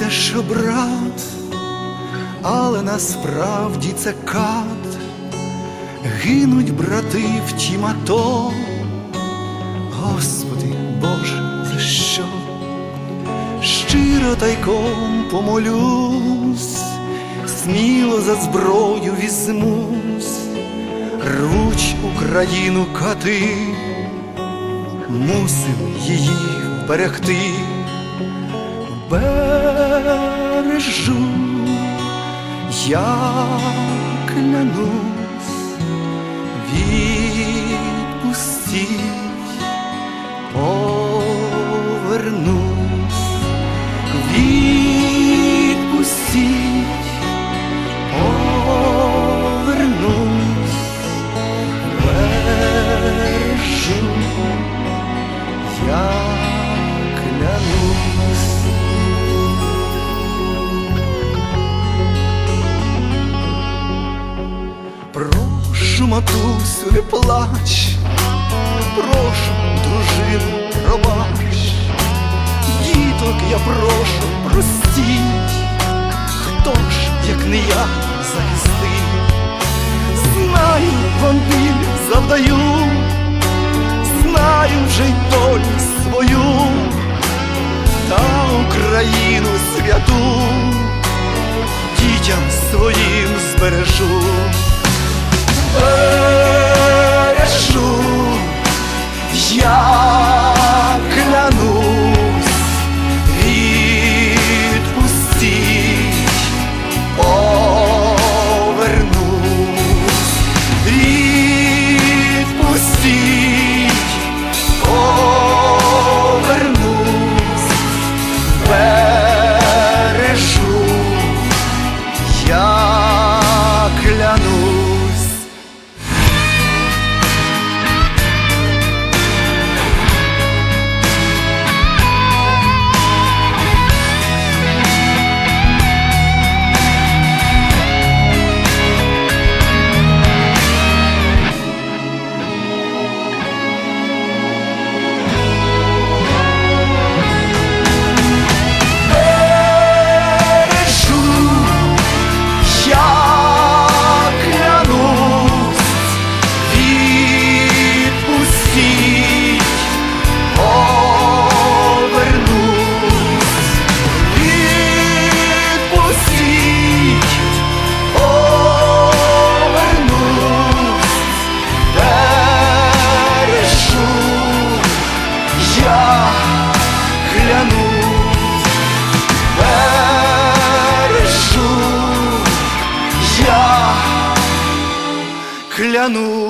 Здається, що брат, але насправді це кат. Гинуть брати в тім ато. Господи Боже, за що? Щиро тайком помолюсь, сміло за зброю візьмусь, рвуч Україну кати, мусим її вберегти, бережу, я клянусь, відпустіть, матусю, не плач, прошу, дружину, пробач, діток я прошу, простіть, хто ж, як не я, захистив, знаю, вам біль завдаю, знаю вже й долю свою, та Україну святу я клянусь.